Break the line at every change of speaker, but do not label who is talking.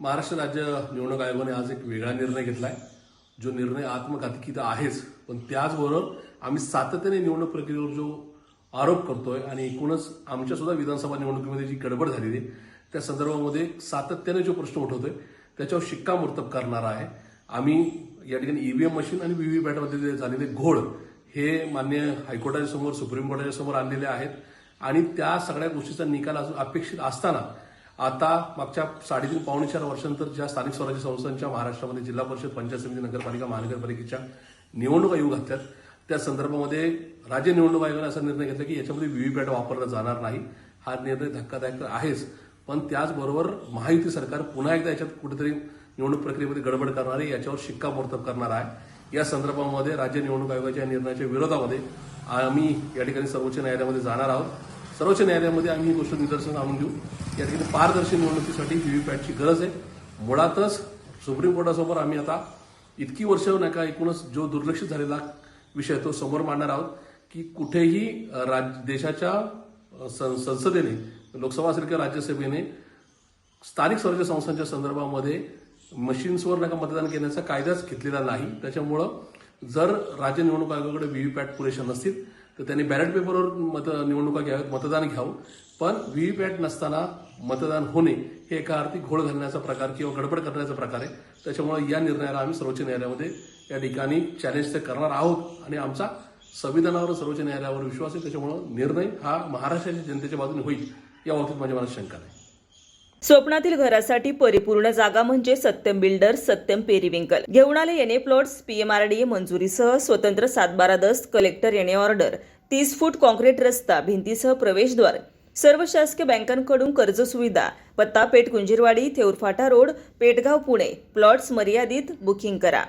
महाराष्ट्र राज्य निवडणूक आयोगाने आज एक वेगळा निर्णय घेतलाय. जो निर्णय आत्मघातकी तर आहेच. पण त्याचबरोबर आम्ही सातत्याने निवडणूक प्रक्रियेवर जो आरोप करतोय आणि एकूणच आमच्या सुद्धा विधानसभा निवडणुकीमध्ये जी गडबड झालेली आहे त्या संदर्भामध्ये सातत्याने जो प्रश्न उठवतोय त्याच्यावर शिक्कामोर्तब करणारा आहे. आम्ही या ठिकाणी ईव्हीएम मशीन आणि व्हीव्हीपॅटमध्ये जे झालेले घोळ हे मान्य हायकोर्टाच्या समोर सुप्रीम कोर्टाच्या समोर आणलेले आहेत. आणि त्या सगळ्या गोष्टीचा निकाल अपेक्षित असताना आता मागच्या साडेतीन पावणे चार वर्षांतर ज्या स्थानिक स्वराज्य संस्थांच्या महाराष्ट्रामध्ये जिल्हा परिषद पंचायत समिती नगरपालिका महानगरपालिकेच्या निवडणूक आयोग घातल्यात त्या संदर्भामध्ये राज्य निवडणूक आयोगाने असा निर्णय घेतला की याच्यामध्ये व्हीव्हीपॅट वापरला जाणार नाही. हा निर्णय धक्कादायक तर आहेच पण त्याचबरोबर महायुती सरकार पुन्हा एकदा याच्यात कुठेतरी निवडणूक प्रक्रियेमध्ये गडबड करणार आहे याच्यावर शिक्कामोर्तब करणार आहे. या संदर्भामध्ये राज्य निवडणूक आयोगाच्या या निर्णयाच्या विरोधामध्ये आम्ही या ठिकाणी सर्वोच्च न्यायालयामध्ये जाणार आहोत. सर्वोच्च न्यायालयामध्ये आम्ही ही गोष्ट निदर्शन आणून देऊ या ठिकाणी पारदर्शी निवडणुकीसाठी व्हीव्हीपॅटची गरज आहे. मुळातच सुप्रीम कोर्टासमोर आम्ही आता इतकी वर्ष नका एकूणच जो दुर्लक्षित झालेला विषय तो समोर मांडणार आहोत की कुठेही राज देशाच्या सं- संसदेने लोकसभा असेल किंवा राज्यसभेने स्थानिक स्वराज्य संस्थांच्या संदर्भामध्ये मशीन्सवर नका मतदान घेण्याचा कायदाच घेतलेला नाही. त्याच्यामुळं जर राज्य निवडणूक आयोगाकडे व्हीव्हीपॅट पुरेशा नसतील तर त्यांनी बॅलेट पेपरवर मत निवडणुका घ्याव्यात मतदान घ्यावं. पण व्हीव्हीपॅट नसताना मतदान होणे हे एका अर्थी घोळ घालण्याचा प्रकार किंवा गडबड करण्याचा प्रकार आहे. त्याच्यामुळे या निर्णयाला आम्ही सर्वोच्च न्यायालयामध्ये या ठिकाणी चॅलेंज तर करणार आहोत. आणि आमचा संविधानावर सर्वोच्च न्यायालयावर विश्वास आहे. त्याच्यामुळे निर्णय हा महाराष्ट्राच्या जनतेच्या बाजूने होईल. या बाबतीत माझ्या मनात शंका नाही.
स्वप्नातील घरासाठी परिपूर्ण जागा म्हणजे सत्यम बिल्डर सत्यम पेरिविंकल. घेऊन आले एनए प्लॉट्स पीएमआरडीए मंजुरीसह स्वतंत्र सातबारा दस्त कलेक्टर येणे ऑर्डर तीस फूट कॉन्क्रीट रस्ता भिंतीसह प्रवेशद्वार. सर्व शासकीय बँकांकडून कर्ज सुविधा पत्ता पेठ कुंजीरवाडी थेऊरफाटा रोड पेटगाव पुणे. प्लॉट्स मर्यादित बुकिंग करा.